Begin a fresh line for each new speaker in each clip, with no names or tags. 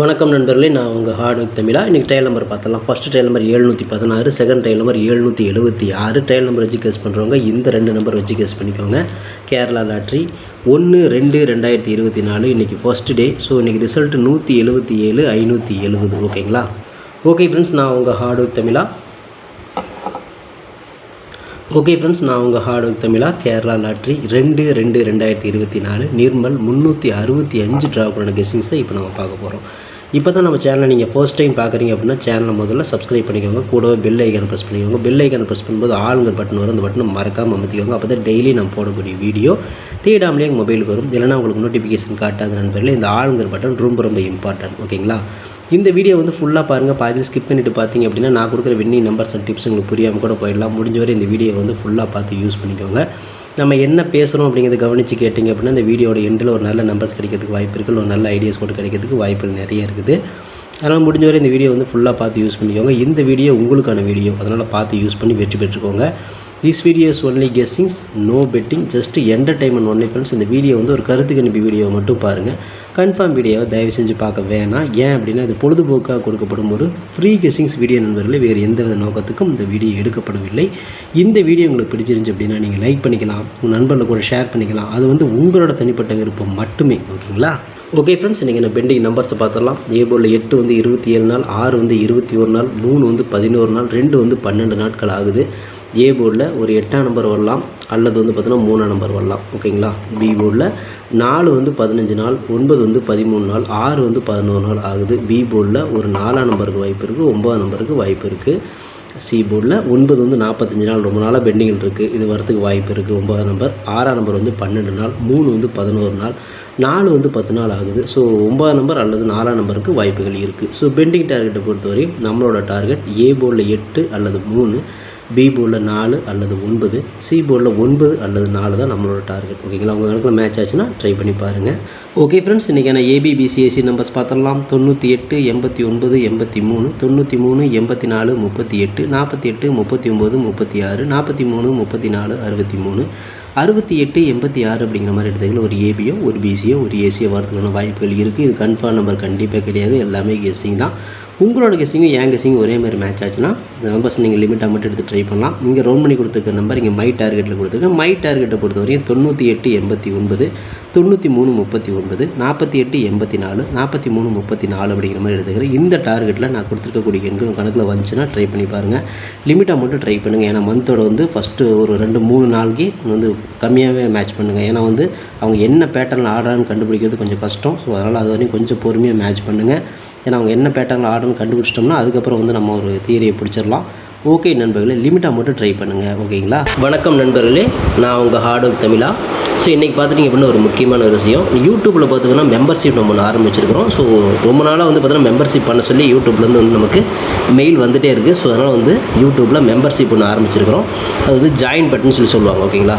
வணக்கம் நண்பர்களே நான் உங்கள் ஹார்ட் ஒர்க் தமிழா. இன்றைக்கி ட்ரையல் நம்பர் பார்த்தலாம். ஃபஸ்ட்டு ட்ரையல் நம்பர் எழுநூற்றி பதினாறு செகண்ட் ட்ரையல் நம்பர் எழுநூற்றி எழுபத்தி ஆறு. ட்ரையல் நம்பர் வச்சு கேஸ் பண்ணுறவங்க இந்த ரெண்டு நம்பர் வச்சு கேஸ் பண்ணிக்கோங்க. கேரளா லாட்ரி ஒன்று ரெண்டு ரெண்டாயிரத்தி இருபத்தி நாலு இன்றைக்கி ஃபர்ஸ்ட் டே ஸோ இன்றைக்கி ரிசல்ட் நூற்றி எழுபத்தி ஏழு ஐநூற்றி எழுபது ஓகேங்களா ஓகே ஃப்ரெண்ட்ஸ் நான் உங்கள் ஹார்ட் ஒர்க் தமிழா. ஓகே ஃப்ரெண்ட்ஸ் நான் உங்கள் ஹார்ட் ஒர்க் தமிழா கேரளா லாட்ரி ரெண்டு ரெண்டு ரெண்டாயிரத்தி இருபத்தி நாலு நிர்மல் முந்நூற்றி அறுபத்தி அஞ்சு ட்ரா கெஸ்டிங்ஸ் தான் இப்போ நம்ம பார்க்க போகிறோம் இப்போ தான் நம்ம சேனலை நீங்கள் ஃபர்ஸ்ட் டைம் பார்க்குறீங்க அப்படின்னா சேனலை முதல்ல சப்ஸ்கிரைப் பண்ணிக்கோங்க. கூடவே பெல் ஐக்கானை ப்ரெஸ் பண்ணிக்கோங்க. பெல் ஐக்கானை ப்ரெஸ் பண்ணும்போது ஆளுங்கிற பட்டன் வரும். அந்த பட்டனை மறக்காமல் அமைத்திக்கோங்க அப்போ தான் டெய்லி நம்ம போடக்கூடிய வீடியோ தேடாமலே உங்கள் மொபைலுக்கு வரும். இல்லைனா உங்களுக்கு நோட்டிஃபிகேஷன் காட்டாத நண்பர்களே இந்த ஆளுங்கிற பட்டன் ரொம்ப ரொம்ப இம்பார்ட்டன்ட் ஓகேங்களா இந்த வீடியோ வந்து ஃபுல்லாக பாருங்கள் பாதியில் ஸ்கிப் பண்ணிட்டு பார்த்தீங்க அப்படின்னா நான் கொடுக்குற வின்னிங் நம்பர்ஸ் அண்ட் டிப்ஸ் உங்களுக்கு புரியாமல் கூட போயிடலாம். முடிஞ்ச வரை இந்த வீடியோ வந்து ஃபுல்லாக பார்த்து யூஸ் பண்ணிக்கோங்க. நம்ம என்ன பேசுகிறோம் அப்படிங்கிறத கவனித்து கேட்டிங்க அப்படின்னா இந்த வீடியோட எண்டில் ஒரு நல்ல நம்பர்ஸ் கிடைக்கிறதுக்கு வாய்ப்பு இருக்குது ஒரு நல்ல ஐடியாஸ் கூட கிடைக்கிறதுக்கு வாய்ப்புகள் நிறைய இருக்குது. அதனால் முடிஞ்ச வரை இந்த வீடியோ வந்து ஃபுல்லாக பார்த்து யூஸ் பண்ணிக்கோங்க. இந்த வீடியோ உங்களுக்கான வீடியோ. அதனால் பார்த்து யூஸ் பண்ணி வெற்றி பெற்றுக்கோங்க. This videos only guessings no betting just entertainment only friends இந்த வீடியோ வந்து ஒரு கருத்து கணிப்பு வீடியோ மட்டும் பாருங்கள் கன்ஃபார்ம் வீடியோவை தயவு செஞ்சு பார்க்க வேணாம். ஏன் அப்படின்னா இது பொழுதுபோக்காக கொடுக்கப்படும் ஒரு ஃப்ரீ கெஸ்ஸிங்ஸ் வீடியோ நண்பர்களே. வேறு எந்த வித நோக்கத்துக்கும் இந்த வீடியோ எடுக்கப்படவில்லை. இந்த வீடியோ உங்களுக்கு பிடிச்சிருந்துச்சு அப்படின்னா நீங்கள் லைக் பண்ணிக்கலாம். உங்கள் நண்பர்களுக்கு கூட ஷேர் பண்ணிக்கலாம். அது வந்து உங்களோட தனிப்பட்ட விருப்பம் மட்டுமே. ஓகேங்களா ஓகே ஃப்ரெண்ட்ஸ் நீங்கள் நான் பெண்டிங் நம்பர்ஸை பார்த்துடலாம். இதே போர்டில் எட்டு வந்து இருபத்தி ஏழு நாள் ஆறு வந்து இருபத்தி ஒரு நாள் மூணு வந்து பதினோரு நாள் ரெண்டு வந்து பன்னெண்டு நாட்கள் ஆகுது. ஏ போர்டில் ஒரு எட்டாம் நம்பர் வரலாம் அல்லது வந்து பார்த்தீங்கன்னா மூணாம் நம்பர் வரலாம். ஓகேங்களா பி போர்டில் நாலு வந்து பதினஞ்சு நாள் ஒன்பது வந்து பதிமூணு நாள் ஆறு வந்து பதினோரு நாள் ஆகுது. பி போர்டில் ஒரு நாலாம் நம்பருக்கு வாய்ப்பு இருக்குது ஒன்பதாம் நம்பருக்கு வாய்ப்பு இருக்குது சி போர்டில் ஒன்பது வந்து நாற்பத்தஞ்சு நாள் ரொம்ப நாளாக பெண்டிங்கில் இருக்குது இது வரத்துக்கு வாய்ப்பு இருக்குது ஒன்பதாம் நம்பர் ஆறாம் நம்பர் வந்து பன்னெண்டு நாள். மூணு வந்து பதினோரு நாள். நாலு வந்து பத்து நாள் ஆகுது. ஸோ ஒன்பதாம் நம்பர் அல்லது நாலாம் நம்பருக்கு வாய்ப்புகள் இருக்குது ஸோ பெண்டிங் டார்கெட்டை பொறுத்தவரையும் நம்மளோட டார்கெட் ஏ போர்டில் எட்டு அல்லது மூணு. பி போர்டில் நாலு அல்லது ஒன்பது சி போர்டில் ஒன்பது அல்லது நாலு தான் நம்மளோட டார்கெட் ஓகேங்களா உங்கள் கணக்கில் மேட்ச் ஆச்சுன்னா ட்ரை பண்ணி பாருங்கள் ஓகே ஃப்ரெண்ட்ஸ் இன்றைக்கான ஏபிபிசிஎஸ்சி நம்பர்ஸ் பார்த்துடலாம். தொண்ணூற்றி எட்டு எண்பத்தி ஒன்பது எண்பத்தி மூணு தொண்ணூற்றி மூணு எண்பத்தி நாலு முப்பத்தி எட்டு நாற்பத்தி எட்டு முப்பத்தி ஒம்பது முப்பத்தி ஆறு நாற்பத்தி மூணு முப்பத்தி நாலு அறுபத்தி மூணு. அறுபத்தி எட்டு எண்பத்தி ஆறு அப்படிங்கிற மாதிரி எடுத்துக்கல ஒரு ஏபியோ ஒரு பிசியோ ஒரு ஏசியோ வரதுக்கான வாய்ப்புகள் இருக்குது இது கன்ஃபார்ம் நம்பர் கண்டிப்பாக கிடையாது. எல்லாமே கெஸ்ஸிங் தான். உங்களோட கெஸ்ஸிங்கும் என் கெஸ்ஸிங்கும் ஒரே மாதிரி மேட்ச் ஆச்சுன்னா இந்த நம்பர்ஸ் நீங்கள் லிமிட்டாக மட்டும் எடுத்து ட்ரை பண்ணலாம். நீங்கள் ரோல் பண்ணி கொடுத்துருக்க நம்பர் இங்கே மை டார்கெட்டில் கொடுத்துருக்கேன். மை டார்கெட்டை பொறுத்த வரையும் தொண்ணூற்றி எட்டு எண்பத்தி ஒன்பது தொண்ணூற்றி மூணு முப்பத்தி ஒன்பது நாற்பத்தி எட்டு எண்பத்தி நாலு நாற்பத்தி மூணு முப்பத்தி நாலு அப்படிங்கிற மாதிரி எடுத்துக்கிறேன். இந்த டார்கெட்டில் நான் கொடுத்துருக்கக்கூடிய எண்கள் கணக்கில் வந்துச்சுன்னா ட்ரை பண்ணி பாருங்கள் லிமிட்டாக மட்டும் ட்ரை பண்ணுங்கள் ஏன்னா மந்தோட வந்து ஃபஸ்ட்டு ஒரு ரெண்டு மூணு நாளைக்கு வந்து கம்மியாகவே மேட்ச் பண்ணுங்கள் ஏன்னா வந்து அவங்க என்ன பேட்டர்னில் ஆடுறான்னு கண்டுபிடிக்கிறது கொஞ்சம் கஷ்டம். ஸோ அதனால் அது வரையும் கொஞ்சம் பொறுமையாக மேட்ச் பண்ணுங்கள் ஏன்னா அவங்க என்ன பேட்டர்னில் ஆடுறன்னு கண்டுபிடிச்சிட்டோம்னா அதுக்கப்புறம் வந்து நம்ம ஒரு தியரியை பிடிச்சிடலாம். ஓகே நண்பர்களே லிமிட்டாக மட்டும் ட்ரை பண்ணுங்கள் ஓகேங்களா வணக்கம் நண்பர்களே நான் உங்கள் ஹார்ட் ஒர்க் தமிழா. ஸோ இன்றைக்கி பார்த்துட்டிங்க அப்படின்னா ஒரு முக்கியமான ஒரு விஷயம். யூடியூப்பில் பார்த்தீங்கன்னா மெம்பர்ஷிப் நம்ம ஒன்று ஆரம்பிச்சிருக்கிறோம். ஸோ ரொம்ப நாளாக வந்து பார்த்தீங்கன்னா மெம்பர்ஷிப் பண்ண சொல்லி யூடியூப்லேருந்து வந்து நமக்கு மெயில் வந்துகிட்டே இருக்குது ஸோ அதனால் வந்து யூடியூப்பில் மெம்பர்ஷிப் ஒன்று ஆரம்பிச்சிருக்கிறோம். அது வந்து ஜாயின் பட்டன் சொல்லி சொல்லுவாங்க. ஓகேங்களா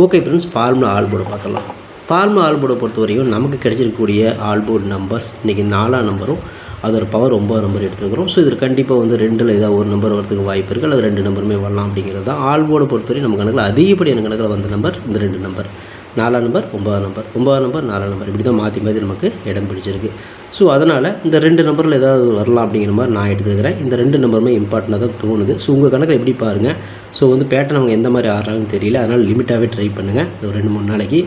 ஓகே ஃப்ரெண்ட்ஸ் ஃபார்முலா ஆல்போர்டு பார்க்கலாம். ஃபார்முலா ஆல்போர்டை பொறுத்த வரையும் நமக்கு கிடைச்சிருக்கக்கூடிய ஆல்போர்ட் நம்பர்ஸ் இன்றைக்கி நாலாம் நம்பரும் அதோட பவர் ஒம்பது நம்பர் எடுத்துக்கிறோம். ஸோ இதில் கண்டிப்பாக வந்து ரெண்டில் ஏதாவது ஒரு நம்பர் வரதுக்கு வாய்ப்பு இருக்குது அல்லது ரெண்டு நம்பருமே வரலாம் அப்படிங்கிறது தான் ஆல்போர்டை பொறுத்தவரை நம்ம கணக்கில் அதிகப்படியான கணக்கில் வந்த நம்பர் இந்த ரெண்டு நம்பர் நாலாம் நம்பர் ஒன்பதாம் நம்பர் ஒன்பதாம் நம்பர் நாலாம் நம்பர் இப்படி தான் மாற்றி மாற்றி நமக்கு இடம் பிடிச்சிருக்கு. ஸோ அதனால் இந்த ரெண்டு நம்பரில் ஏதாவது வரலாம் அப்படிங்கிற மாதிரி நான் எடுத்துக்கிறேன். இந்த ரெண்டு நம்பருமே இம்பார்ட்டண்ட்டாக தான் தோணுது. ஸோ உங்கள் கணக்கில் எப்படி பாருங்கள் ஸோ வந்து பேட்டர்ன் அவங்க எந்த மாதிரி ஆடுறாங்கன்னு தெரியல. அதனால் லிமிட்டாகவே ட்ரை பண்ணுங்கள் ஒரு ரெண்டு மூணு நாளைக்கு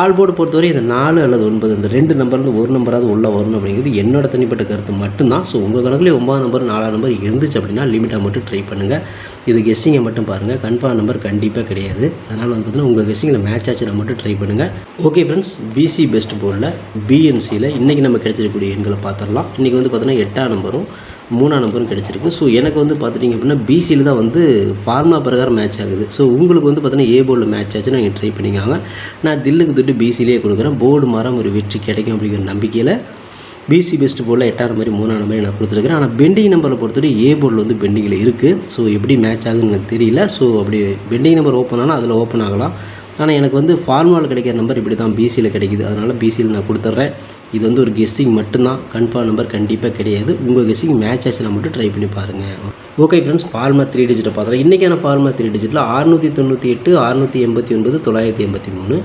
ஆல் போர்டு பொறுத்தவரை இந்த நாலு அல்லது ஒன்பது இந்த ரெண்டு நம்பர்லேருந்து ஒரு நம்பராவது உள்ளே வரணும் அப்படிங்கிறது என்னோட தனிப்பட்ட கருத்து மட்டும்தான். ஸோ உங்கள் கணக்குலேயே ஒன்பது நம்பர் நாலாம் நம்பர் இருந்துச்சு அப்படின்னா லிமிட்டாக மட்டும் ட்ரை பண்ணுங்கள் இது கெஸ்ஸிங்கை மட்டும் பாருங்கள் கன்ஃபார்ம் நம்பர் கண்டிப்பாக கிடையாது. அதனால் வந்து பார்த்தீங்கன்னா உங்கள் கெஸ்ஸிங்கில் மேட்ச் ஆச்சுன்னா மட்டும் ட்ரை பண்ணுங்கள் ஓகே ஃப்ரெண்ட்ஸ் பிசி பெஸ்ட் போர்டில் பிஎன்சியில் இன்றைக்கி நம்ம கிடைச்சிருக்கக்கூடிய எண்களை பார்த்துடலாம். இன்றைக்கி வந்து பார்த்தீங்கன்னா எட்டாம் நம்பரும் மூணாம் நம்பரும் கிடச்சிருக்கு. ஸோ எனக்கு வந்து பார்த்துட்டிங்க அப்படின்னா பிசியில் தான் வந்து ஃபார்மா பிரகாரம் மேட்ச் ஆகுது. ஸோ உங்களுக்கு வந்து பார்த்தீங்கன்னா ஏ போர்டில் மேட்ச் ஆச்சுன்னா நீங்கள் ட்ரை பண்ணிக்காங்க. நான் தில்லுக்கு துட்டு பிசிலேயே கொடுக்குறேன். போர்டு மாறாமல் ஒரு வெற்றி கிடைக்கும் அப்படிங்கிற நம்பிக்கையில் பிசி பெஸ்ட் போர்டில் எட்டாறு மாதிரி மூணாயிரம் மாதிரி நான் கொடுத்துருக்கிறேன். ஆனால் பெண்டிங் நம்பரை பொறுத்தவரை ஏ போர்டில் வந்து பெண்டிங்கில் இருக்குது ஸோ எப்படி மேட்ச் ஆகுதுன்னு எனக்கு தெரியல. ஸோ அப்படி பெண்டிங் நம்பர் ஓப்பன் ஆனால் அதில் ஓப்பன் ஆகலாம். ஆனால் எனக்கு வந்து ஃபார்முலாவில் கிடைக்கிற நம்பர் இப்படி தான் பிசியில் கிடைக்குது. அதனால் பிசியில் நான் கொடுத்துட்றேன். இது வந்து ஒரு கெஸ்ஸிங் மட்டும்தான். கன்ஃபார்ம் நம்பர் கண்டிப்பாக கிடையாது. உங்கள் கெஸ்ஸிங் மேட்ச் ஆச்சுன்னா மட்டும் ட்ரை பண்ணி பாருங்கள் ஓகே ஃப்ரெண்ட்ஸ் ஃபார்மா த்ரீ டிஜிட்டை பார்த்துறேன். இன்றைக்கான ஃபார்மா த்ரீ டிஜிட்டில் அறுநூற்றி தொண்ணூற்றி எட்டு அறுநூற்றி எண்பத்தி ஒன்பது தொள்ளாயிரத்தி எண்பத்தி மூணு.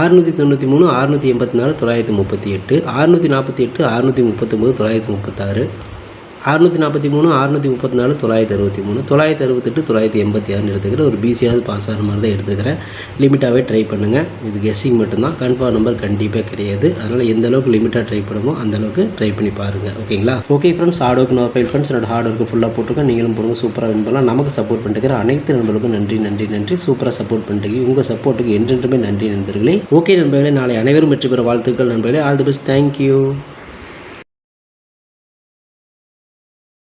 அறுநூற்றி தொண்ணூற்றி மூணு அறுநூற்றி எண்பத்தி நாலு தொள்ளாயிரத்தி முப்பத்தி எட்டு. அறுநூற்றி நாற்பத்தி எட்டு அறுநூற்றி முப்பத்தொம்பது தொள்ளாயிரத்தி முப்பத்தாறு. அறுநூற்றி நாற்பத்தி மூணு அறுநூற்றி முப்பத்தி நாலு தொள்ளாயிரத்தி அறுபத்தி மூணு தொள்ளாயிரத்தி அறுபத்தெட்டு தொள்ளாயிரத்தி எண்பத்தி ஆறுனு எடுத்துக்கிறேன் ஒரு பிசியாவது பாஸ் ஆகிற மாதிரி தான் எடுத்துக்கிறேன். லிமிட்டாகவே ட்ரை பண்ணுங்கள் இது கெஸ்ஸிங் மட்டும்தான். கன்ஃபார்ம் நம்பர் கண்டிப்பாக கிடையாது. அதனால் எந்த அளவுக்கு லிமிட்டாக ட்ரை பண்ணுமோ அந்த அளவுக்கு ட்ரை பண்ணி பாருங்கள் ஓகேங்களா okay friends hard work no fail friends என்னோட ஹார்ட் ஒர்க்கு ஃபுல்லாக போட்டிருக்கேன். நீங்களும் போடுங்க. சூப்பராக வின் பண்ணலாம். நமக்கு சப்போர்ட் பண்ணிட்டு அனைத்து நண்பர்களுக்கும் நன்றி நன்றி நன்றி. சூப்பராக சப்போர்ட் பண்ணிட்டு உங்கள் சப்போர்ட்டுக்கு என்றென்றுமே நன்றி நண்பர்களே. ஓகே நண்பர்களே நாளை அனைவரும் வெற்றி பெற வாழ்த்துக்கள் நண்பர்களே. All the best thank you